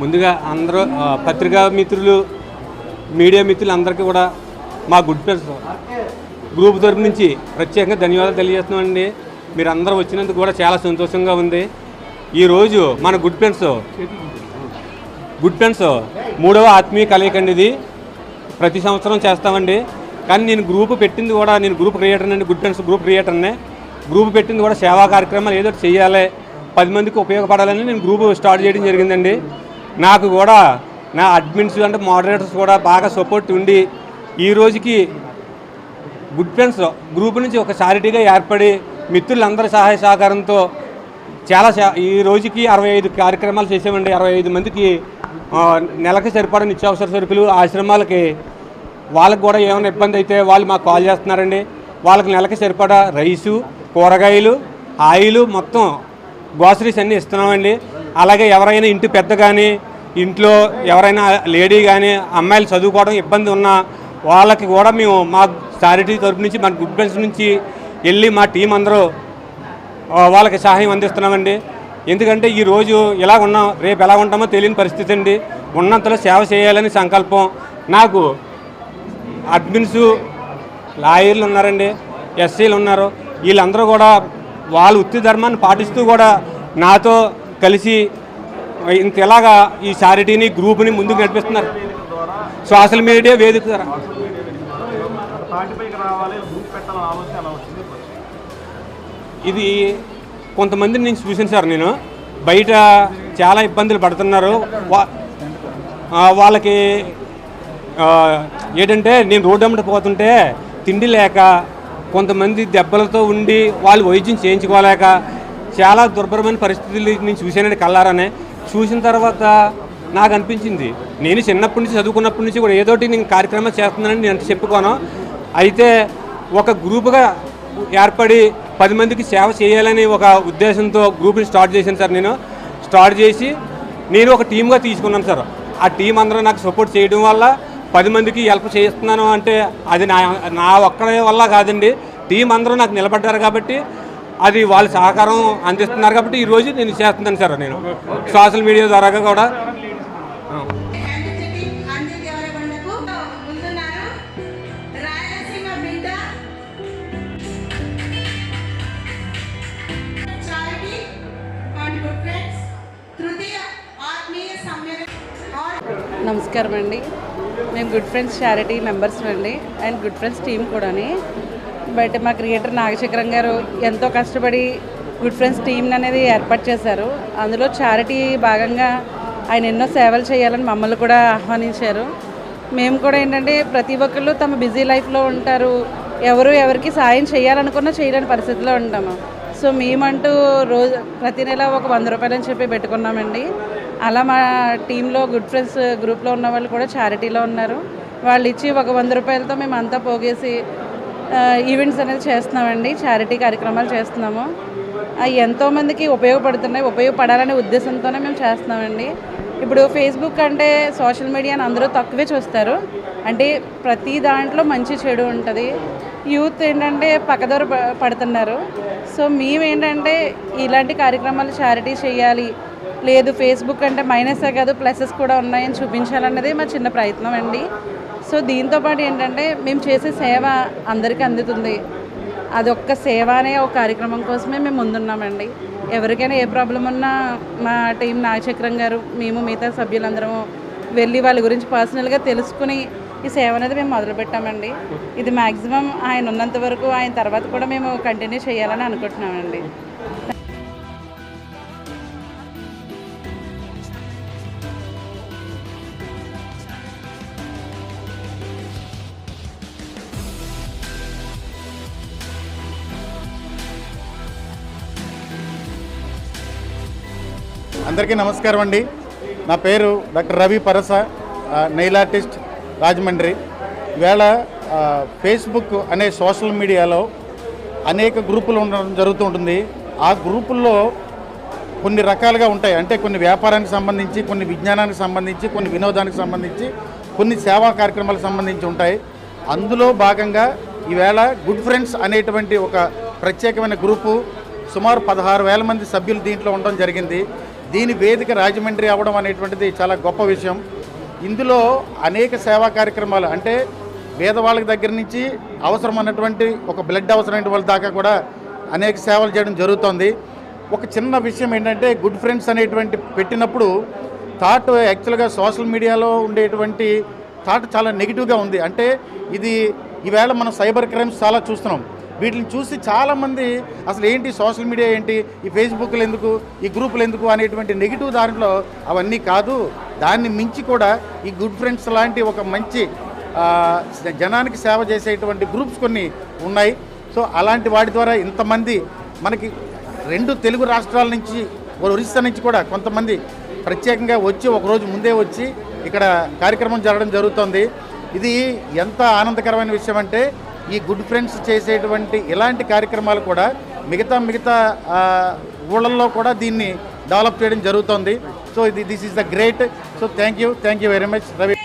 ముందుగా అందరూ పత్రికా మిత్రులు మీడియా మిత్రులు అందరికీ కూడా మా గుడ్ ఫ్రెండ్స్ గ్రూప్ తరపు నుంచి ప్రత్యేకంగా ధన్యవాదాలు తెలియజేస్తున్నామండి. మీరు అందరూ వచ్చినందుకు కూడా చాలా సంతోషంగా ఉంది. ఈరోజు మన గుడ్ ఫ్రెండ్స్ గుడ్ ఫ్రెండ్స్ మూడవ ఆత్మీయ కలయిక అండి ఇది. ప్రతి సంవత్సరం చేస్తామండి. కానీ నేను గ్రూప్ పెట్టింది కూడా నేను గ్రూప్ క్రియేటర్ అండి. గుడ్ ఫ్రెండ్స్ గ్రూప్ క్రియేటర్నే. గ్రూప్ పెట్టింది కూడా సేవా కార్యక్రమాలు ఏదో ఒకటి చేయాలి. పది మందికి ఉపయోగపడాలని నేను గ్రూప్ స్టార్ట్ చేయడం జరిగిందండి. నాకు కూడా నా అడ్మిన్స్ అంటే మోడరేటర్స్ కూడా బాగా సపోర్ట్ ఉండి ఈ రోజుకి గుడ్ ఫ్రెండ్స్ గ్రూప్ నుంచి ఒక చారిటీగా ఏర్పడి మిత్రులందరి సహాయ సహకారంతో చాలా ఈ రోజుకి అరవై ఐదు కార్యక్రమాలు చేసామండి అరవై ఐదు మందికి నెలకి సరిపడా నిత్యావసర సరుకులు ఆశ్రమాలకి వాళ్ళకి కూడా ఏమైనా ఇబ్బంది అయితే వాళ్ళు మాకు కాల్ చేస్తున్నారండి. వాళ్ళకి నెలకి సరిపడా రైసు కూరగాయలు ఆయిలు మొత్తం గ్రోసరీస్ అన్నీ ఇస్తున్నామండి. అలాగే ఎవరైనా ఇంటి పెద్ద కానీ ఇంట్లో ఎవరైనా లేడీ కానీ అమ్మాయిలు చదువుకోవడం ఇబ్బంది ఉన్నా వాళ్ళకి కూడా మేము మా చారిటీ తరపు నుంచి మా గుడ్ ఫ్రెండ్స్ నుంచి వెళ్ళి మా టీం అందరూ వాళ్ళకి సహాయం అందిస్తున్నామండి. ఎందుకంటే ఈరోజు ఇలా ఎలా ఉన్నాం రేపు ఎలా ఉంటామో తెలియని పరిస్థితి అండి. ఉన్నంతలో సేవ చేయాలని సంకల్పం. నాకు అడ్మిన్స్ లాయర్లు ఉన్నారండి ఎస్సీలు ఉన్నారు. వీళ్ళందరూ కూడా వాళ్ళ వృత్తి ధర్మాన్ని పాటిస్తూ కూడా నాతో కలిసి ఇంత ఎలాగా ఈ చారిటీని గ్రూప్ని ముందుకు నడిపిస్తున్నారు? సోషల్ మీడియా వేదిక ద్వారా. ఇది కొంతమందిని నేను చూసాను సార్ నేను. బయట చాలా ఇబ్బందులు పడుతున్నారు. వాళ్ళకి ఏంటంటే నేను రోడ్డు అమ్మట పోతుంటే తిండి లేక కొంతమంది దెబ్బలతో ఉండి వాళ్ళు వైద్యం చేయించుకోలేక చాలా దుర్భరమైన పరిస్థితులు నేను చూశానండి కల్లారనే చూసిన తర్వాత నాకు అనిపించింది. నేను చిన్నప్పటి నుంచి చదువుకున్నప్పటి నుంచి కూడా ఏదోటి నేను కార్యక్రమం చేస్తున్నానని నేను చెప్పుకోను. అయితే ఒక గ్రూపుగా ఏర్పడి పది మందికి సేవ చేయాలని ఒక ఉద్దేశంతో గ్రూప్ని స్టార్ట్ చేశాను సార్ నేను. స్టార్ట్ చేసి నేను ఒక టీమ్గా తీసుకున్నాను సార్. ఆ టీం అందరూ నాకు సపోర్ట్ చేయడం వల్ల పది మందికి హెల్ప్ చేస్తున్నాను అంటే అది నా నా ఒక్కడే వల్ల కాదండి. టీం అందరూ నాకు నిలబడ్డారు కాబట్టి అది వాళ్ళ సహకారం అందిస్తున్నారు కాబట్టి ఈరోజు నేను చేస్తున్నాను సార్ నేను. సోషల్ మీడియా ద్వారా కూడా. గుడ్ ఫ్రెండ్స్ నమస్కారం అండి మేము గుడ్ ఫ్రెండ్స్ చారిటీ మెంబర్స్ అండి. అండ్ గుడ్ ఫ్రెండ్స్ టీం కూడాని. బట్ మా క్రియేటర్ నాగచక్రం గారు ఎంతో కష్టపడి గుడ్ ఫ్రెండ్స్ టీం అనేది ఏర్పాటు చేశారు. అందులో చారిటీ భాగంగా ఆయన ఎన్నో సేవలు చేయాలని మమ్మల్ని కూడా ఆహ్వానించారు. మేము కూడా ఏంటంటే ప్రతి ఒక్కళ్ళు తమ బిజీ లైఫ్లో ఉంటారు. ఎవరు ఎవరికి సాయం చేయాలనుకున్నా చేయలేని పరిస్థితిలో ఉంటాము. సో మేమంటూ రోజు ప్రతి నెల ఒక వంద రూపాయలు అని చెప్పి పెట్టుకున్నామండి. అలా మా టీంలో గుడ్ ఫ్రెండ్స్ గ్రూప్లో ఉన్న వాళ్ళు కూడా చారిటీలో ఉన్నారు. వాళ్ళు ఇచ్చి ఒక వంద రూపాయలతో మేము అంతా పోగేసి ఈవెంట్స్ అనేది చేస్తున్నామండి. చారిటీ కార్యక్రమాలు చేస్తున్నాము. అవి ఎంతోమందికి ఉపయోగపడుతున్నాయి ఉపయోగపడాలనే ఉద్దేశంతోనే మేము చేస్తున్నామండి. ఇప్పుడు ఫేస్బుక్ అంటే సోషల్ మీడియాని అందరూ తక్కువే చూస్తారు. అంటే ప్రతి దాంట్లో మంచి చెడు ఉంటుంది. యూత్ ఏంటంటే పక్కదోర ప- పడుతున్నారు. సో మేము ఏంటంటే ఇలాంటి కార్యక్రమాలు చారిటీ చేయాలి. లేదు ఫేస్బుక్ అంటే మైనసే కాదు ప్లసెస్ కూడా ఉన్నాయని చూపించాలన్నదే మా చిన్న ప్రయత్నం అండి. సో దీంతో పాటు ఏంటంటే మేము చేసే సేవ అందరికీ అందుతుంది. అది ఒక్క సేవ అనే ఒక కార్యక్రమం కోసమే మేము ముందున్నామండి. ఎవరికైనా ఏ ప్రాబ్లం ఉన్నా మా టీం నాగచక్రం గారు మేము మిగతా సభ్యులందరము వెళ్ళి వాళ్ళ గురించి పర్సనల్గా తెలుసుకుని ఈ సేవ అనేది మేము మొదలుపెట్టామండి. ఇది మ్యాక్సిమం ఆయన ఉన్నంత వరకు ఆయన తర్వాత కూడా మేము కంటిన్యూ చేయాలని అనుకుంటున్నామండి. అందరికీ నమస్కారం అండి. నా పేరు doctor Ravi Parasa nail artist Rajahmundry. ఇవాళ ఫేస్బుక్ అనే సోషల్ మీడియాలో అనేక గ్రూపులు ఉండడం జరుగుతూ ఉంటుంది. ఆ గ్రూపుల్లో కొన్ని రకాలుగా ఉంటాయి. అంటే కొన్ని వ్యాపారానికి సంబంధించి కొన్ని విజ్ఞానానికి సంబంధించి కొన్ని వినోదానికి సంబంధించి కొన్ని సేవా కార్యక్రమాలకు సంబంధించి ఉంటాయి. అందులో భాగంగా ఈవేళ గుడ్ ఫ్రెండ్స్ అనేటువంటి ఒక ప్రత్యేకమైన గ్రూపు సుమారు పదహారు వేల మంది సభ్యులు దీంట్లో ఉండడం జరిగింది. దీని వేదిక రాజమండ్రి అవ్వడం అనేటువంటిది చాలా గొప్ప విషయం. ఇందులో అనేక సేవా కార్యక్రమాలు అంటే పేదవాళ్ళకి దగ్గర నుంచి అవసరం అన్నటువంటి ఒక బ్లడ్ అవసరమైన వాళ్ళ దాకా కూడా అనేక సేవలు చేయడం జరుగుతోంది. ఒక చిన్న విషయం ఏంటంటే గుడ్ ఫ్రెండ్స్ అనేటువంటి పెట్టినప్పుడు థాట్ యాక్చువల్గా సోషల్ మీడియాలో ఉండేటువంటి థాట్ చాలా నెగిటివ్గా ఉంది. అంటే ఇది ఈవేళ మనం సైబర్ క్రైమ్స్ చాలా చూస్తున్నాం. వీటిని చూసి చాలామంది అసలు ఏంటి సోషల్ మీడియా ఏంటి? ఈ ఫేస్బుక్లు ఎందుకు? ఈ గ్రూపులు ఎందుకు? అనేటువంటి నెగిటివ్ దాంట్లో అవన్నీ కాదు. దాన్ని మించి కూడా ఈ గుడ్ ఫ్రెండ్స్ లాంటి ఒక మంచి జనానికి సేవ చేసేటువంటి గ్రూప్స్ కొన్ని ఉన్నాయి. సో అలాంటి వాటి ద్వారా ఇంతమంది మనకి రెండు తెలుగు రాష్ట్రాల నుంచి ఒరిస్సా నుంచి కూడా కొంతమంది ప్రత్యేకంగా వచ్చి ఒకరోజు ముందే వచ్చి ఇక్కడ కార్యక్రమం జరగడం జరుగుతుంది. ఇది ఎంత ఆనందకరమైన విషయం అంటే ఈ గుడ్ ఫ్రెండ్స్ చేసేటువంటి ఇలాంటి కార్యక్రమాలు కూడా మిగతా మిగతా ఊళ్ళల్లో కూడా దీన్ని డెవలప్ చేయడం జరుగుతుంది. సో ఇది this is the great so thank you thank you very much Ravi